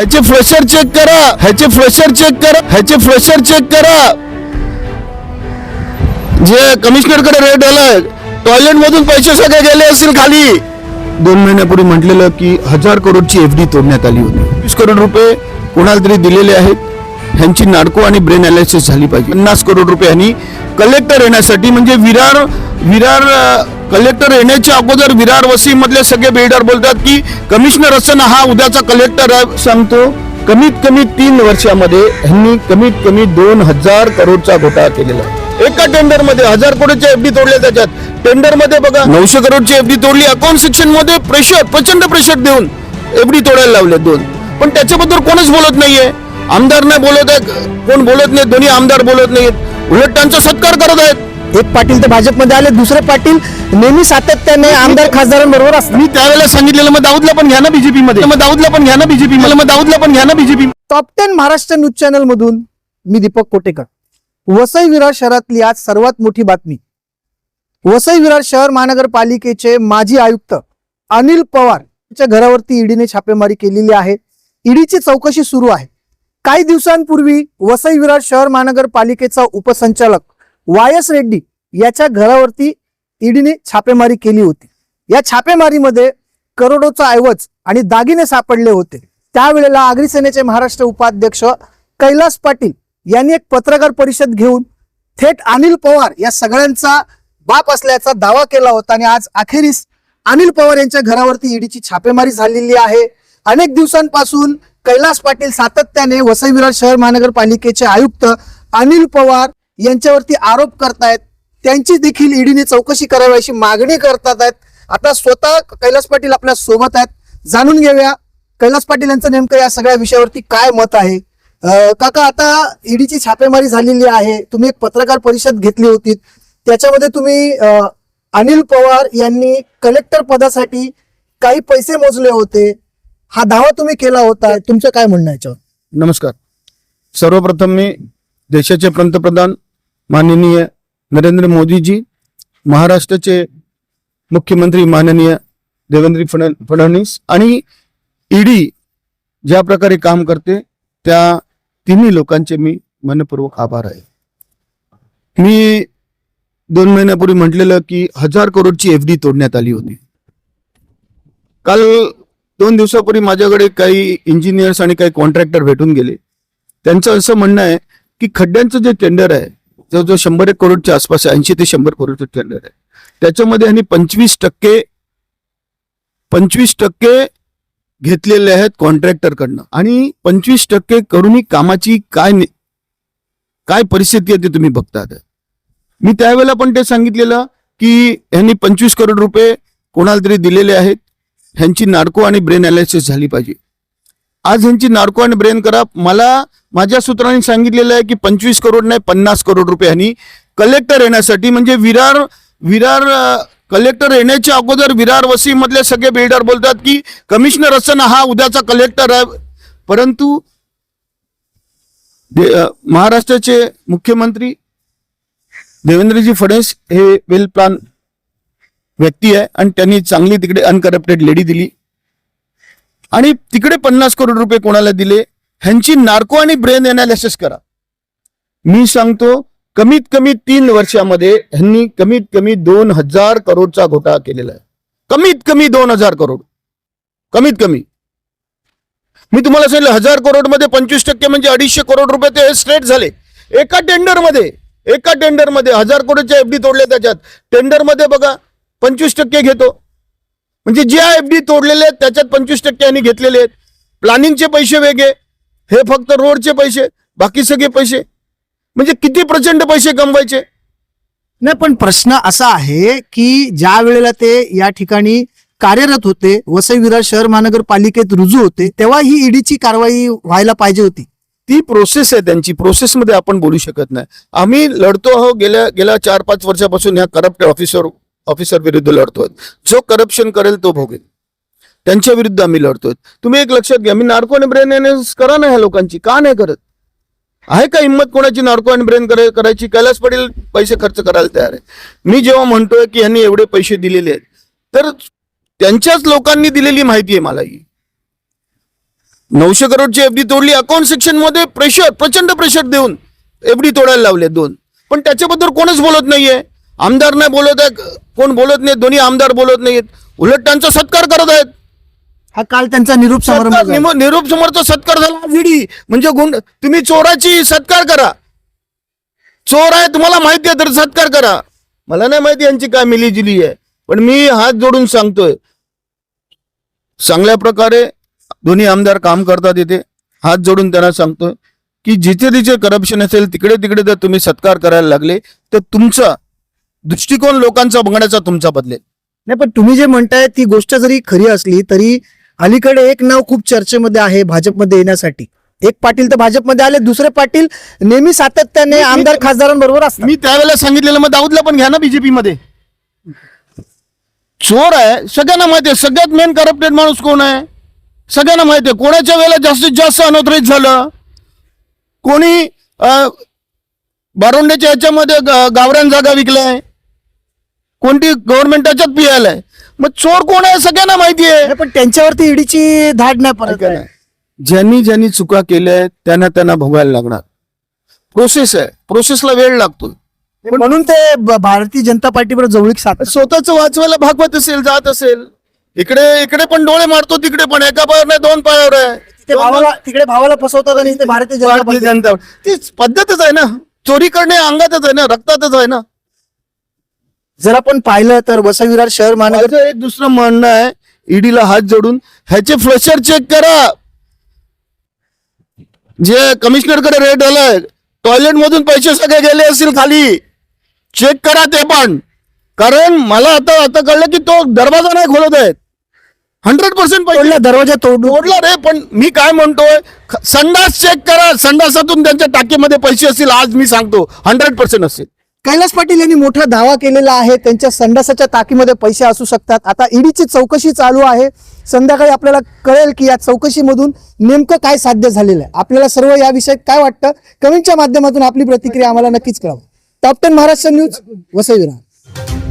ह्याचे fresher check करा. ह्याचे फ्रेशर चेक करा. ह्याचे फ्रेशर चेक करा. जे कमिशनरकडे रेट आलाय टॉयलेट मधून पैसे सगळे गेले असतील खाली. दोन महिन्यापूर्वी म्हटलेलं की हजार करोडची एफ डी तोडण्यात आली होती. वीस करोड रुपये कोणाला तरी दिलेले आहेत. ह्यांची नाडको आणि ब्रेन अनालिसिस झाली पाहिजे. पन्नास करोड रुपये यांनी कलेक्टर येण्यासाठी म्हणजे विरार विरार कलेक्टर येण्याच्या अगोदर विरार वसीमधले सगळे बिल्डर बोलतात की कमिशनर असताना हा उद्याचा कलेक्टर सांगतो. कमीत कमी तीन वर्षामध्ये ह्यांनी कमीत कमी दोन हजार करोडचा घोटाळा केलेला आहे. एका टेंडरमध्ये हजार करोडच्या एफडी तोडल्या त्याच्यात. टेंडरमध्ये बघा नऊशे करोडची एफडी तोडली अकाउंट सेक्शनमध्ये प्रेशर प्रचंड प्रेशर देऊन एफडी तोडायला लावले दोन. पण त्याच्याबद्दल कोणच बोलत नाहीये. आमदार नाही बोलत आहेत कोण बोलत नाही दोन्ही आमदार बोलत नाहीत उलट त्यांचा सत्कार करत आहेत. एक पाटील तर भाजपमध्ये आले दुसरे पाटील नेहमी सातत्याने आमदार खासदारांबरोबर असतात. मी त्यावेळेला सांगितलेलं मग दाऊदला पण घ्या ना बीजेपी मध्ये. मग दाऊदला पण घ्या ना बीजेपी मला मग दाऊदला पण घ्या ना BJP top ten Maharashtra news channel मधून मी दीपक कोटेकर. वसई विरार शहरातली आज सर्वात मोठी बातमी. वसई विरार शहर महानगरपालिकेचे माजी आयुक्त अनिल पवार यांच्या घरावरती ईडीने छापेमारी केलेली आहे. ईडीची चौकशी सुरू आहे. काही दिवसांपूर्वी वसई विरार शहर महानगरपालिकेचा उपसंचालक वाय एस रेड्डी याच्या घरावरती ईडीने छापेमारी केली होती. या छापेमारीमध्ये करोडोचा ऐवज आणि दागिने सापडले होते. त्यावेळेला आगरी सेनेचे महाराष्ट्र उपाध्यक्ष कैलास पाटील यांनी एक पत्रकार परिषद घेऊन थेट अनिल पवार या सगळ्यांचा बाप असल्याचा दावा केला होता आणि आज अखेरीस अनिल पवार यांच्या घरावरती ईडीची छापेमारी झालेली आहे. अनेक दिवसांपासून कैलास पाटील सातत्याने वसई विरार शहर महानगरपालिकेचे आयुक्त अनिल पवार यांच्यावरती आरोप करतायत. त्यांची देखील ईडीने चौकशी करावी अशी मागणी करतात आहेत. आता स्वतः कैलास पाटील आपल्यासोबत आहेत. जाणून घेऊया कैलास पाटील यांचं नेमकं या सगळ्या विषयावरती काय मत आहे? काका आता ईडीची छापेमारी झालेली आहे. तुम्ही एक पत्रकार परिषद घेतली होती. त्याच्यामध्ये तुम्ही अनिल पवार यांनी कलेक्टर पदासाठी काही पैसे मोजले होते. हा दावा तुम्ही केला होता तुमचं काय म्हणणं याच्यावर? नमस्कार. सर्वप्रथम मी देशाचे पंतप्रधान माननीय नरेंद्र मोदीजी महाराष्ट्राचे मुख्यमंत्री माननीय देवेंद्र फड फडणवीस आणि ईडी ज्या प्रकारे काम करते त्या तिन्ही लोकांचे मी मनपूर्वक आभार आहे. मी दोन महिन्यापूर्वी म्हटलेलं की हजार करोडची एफ डी तोडण्यात आली होती. काल दोन दिवसापूर्वी माझ्याकडे काही इंजिनियर्स आणि काही कॉन्ट्रॅक्टर भेटून गेले. त्यांचं असं म्हणणं आहे की खड्ड्यांचं जे टेंडर आहे जो जो शंभर एक करोडच्या आसपास आहे ऐंशी ते शंभर करोडचं टेंडर आहे. त्याच्यामध्ये ह्यांनी पंचवीस टक्के पंचवीस टक्के घेतलेले आहेत कॉन्ट्रॅक्टरकडनं आणि पंचवीस टक्के करूनही कामाची काय काय परिस्थिती आहे ती तुम्ही बघतात. मी त्यावेळेला पण ते सांगितलेलं की यांनी पंचवीस करोड रुपये कोणाला तरी दिलेले आहेत. ह्यांची नार्को आणि ब्रेन अनालिसिस झाली पाहिजे. आज ह्यांची नार्को आणि ब्रेन करा मला माझ्या सूत्रांनी सांगितलेलं आहे की पंचवीस करोड नाही पन्नास करोड रुपये ह्यांनी कलेक्टर येण्यासाठी म्हणजे विरार विरार कलेक्टर येण्याच्या अगोदर विरार वसीमधले सगळे बिल्डर बोलतात की कमिशनर असताना हा उद्याचा कलेक्टर आहे. परंतु दे- महाराष्ट्राचे मुख्यमंत्री देवेंद्रजी फडणवीस हे वेल प्लान व्यक्ती आहे आणि त्यांनी चांगली तिकडे अनकरप्टेड लेडी दिली. आणि तिकडे पन्नास करोड रुपये कोणाला दिले? ह्यांची नार्को आणि ब्रेन अनालिसिस करा. मी सांगतो कमीत कमी तीन वर्षामध्ये ह्यांनी कमीत कमी दोन हजार करोडचा घोटाळा केलेला आहे. कमीत कमी दोन हजार करोड. कमीत कमी. मी तुम्हाला सांगितलं हजार करोडमध्ये पंचवीस टक्के म्हणजे अडीचशे करोड रुपये ते स्ट्रेट झाले. एका टेंडरमध्ये एका टेंडरमध्ये हजार करोडच्या एफडी तोडले त्याच्यात. टेंडरमध्ये बघा पंचवीस टक्के घेतो. म्हणजे ज्या एफडी तोडलेले आहेत त्याच्यात पंचवीस टक्के यांनी घेतलेले आहेत. प्लॅनिंगचे पैसे वेगळे हे फक्त रोडचे पैसे बाकी सगळे पैसे. म्हणजे किती प्रचंड पैसे कमवायचे? नाही पण प्रश्न असा आहे की ज्या वेळेला ते या ठिकाणी कार्यरत होते वसई विरार शहर महानगरपालिकेत रुजू होते तेव्हा ही ईडीची कारवाई व्हायला पाहिजे होती. ती प्रोसेस आहे त्यांची. प्रोसेसमध्ये आपण बोलू शकत नाही. आम्ही लढतो आहोत गेल्या गेल्या चार पाच वर्षापासून ह्या करप्ट ऑफिसर ऑफिसर विरुद्ध लढतोय. जो करप्शन करेल तो भोगेल. त्यांच्या विरुद्ध आम्ही लढतोय. तुम्ही एक लक्षात घ्या मी नार्को आणि ब्रेन एनालिसिस करा ना ह्या लोकांची का नाही करत? आहे का हिंमत कोणाची नार्को आणि ब्रेन करायची? कैलास पडेल पैसे खर्च करायला तयार आहे. मी जेव्हा म्हणतोय की ह्यांनी एवढे पैसे दिलेले आहेत तर त्यांच्याच लोकांनी दिलेली माहिती आहे मला ही नऊशे करोडची एफडी तोडली अकाउंट सेक्शनमध्ये प्रेशर प्रचंड प्रेशर देऊन एफडी तोडायला लावले दोन. पण त्याच्याबद्दल कोणच बोलत नाहीये. आमदार नाही बोलत आहे कोण बोलत नाही दोन्ही आमदार बोलत नाहीत. उलट त्यांचा सत्कार करत आहेत. हा काल त्यांचा निरूप. निम- निरोप समोरचा सत्कार झाला विडी म्हणजे गुंड तुम्ही चोराची सत्कार करा. चोर आहे तुम्हाला माहिती आहे तर सत्कार करा. मला नाही माहिती यांची काय मिलीजुली आहे. पण मी हात जोडून सांगतोय. चांगल्या प्रकारे दोन्ही आमदार काम करतात इथे. हात जोडून त्यांना सांगतोय की जिथे जिथे करप्शन असेल तिकडे तिकडे जर तुम्ही सत्कार करायला लागले तर तुमचा दृष्टिकोन लोकांचा बघण्याचा तुमचा बदलेल नाही पण तुम्ही जे म्हणताय ती गोष्ट जरी खरी असली तरी अलीकडे एक नाव खूप चर्चेमध्ये आहे भाजपमध्ये येण्यासाठी. एक पाटील तर भाजपमध्ये आले दुसरे पाटील नेहमी सातत्याने आमदार खासदारांबरोबर असतात. मी त्यावेळेला सांगितलेलं मग दाऊदला पण घ्या ना बीजेपी मध्ये. चोर आहे सगळ्यांना माहिती आहे सगळ्यात मेन करप्टेड माणूस कोण आहे? सगळ्यांना माहिती आहे कोणाच्या वेळेला जास्तीत जास्त अनोथराईज झालं? कोणी बारोंड्याच्या ह्याच्यामध्ये गावरान जागा विकलाय? कोणती गव्हर्नमेंटाच्याच पियालाय मग चोर कोण आहे सगळ्यांना माहिती आहे. पण त्यांच्यावरती ईडीची धाड नाही ना. ज्यांनी ज्यांनी चुका केल्या आहेत त्यांना त्यांना भोगायला लागणार. प्रोसेस आहे. प्रोसेसला वेळ लागतो म्हणून ते ब- भारतीय जनता पार्टीवर जवळीक साधतात. स्वतःच वाचवायला भागवत असेल जात असेल. इकडे इकडे पण डोळे मारतो तिकडे पण. एका पायावर नाही दोन पायावर आहे. ते भावाला तिकडे भावाला फसवतात आणि ते भारतीय जनता भारतीय पार्टी जनता ती पद्धतच आहे ना. चोरी करणे अंगातच आहे ना रक्तातच आहे ना. जर आपण पाहिलं तर वसई विरार शहर महानगर एक दुसरं म्हणणं आहे ईडीला हात जोडून ह्याचे फ्लशर चेक करा. जे कमिशनरकडे रेट आलाय टॉयलेट मधून पैसे सगळे गेले असतील खाली. चेक करा ते पण. कारण मला आता आता कळलं की तो दरवाजा नाही खोलत आहेत हंड्रेड पर्सेंट पैसे दरवाजा तोडला रे पण मी काय म्हणतोय संडास चेक करा. संडासातून त्यांच्या टाकीमध्ये पैसे असतील आज मी सांगतो हंड्रेड पर्सेंट असतील कैलास पाटील यांनी मोठा दावा केलेला आहे. त्यांच्या संडासाच्या ताकीमध्ये पैसे असू शकतात. आता ईडीची चौकशी चालू आहे. संध्याकाळी आपल्याला कळेल की या चौकशीमधून नेमकं काय साध्य झालेलं आहे. आपल्याला सर्व याविषयी काय वाटतं? कमेंटच्या माध्यमातून आपली प्रतिक्रिया आम्हाला नक्कीच कळावं. Top ten Maharashtra news Vasai Virar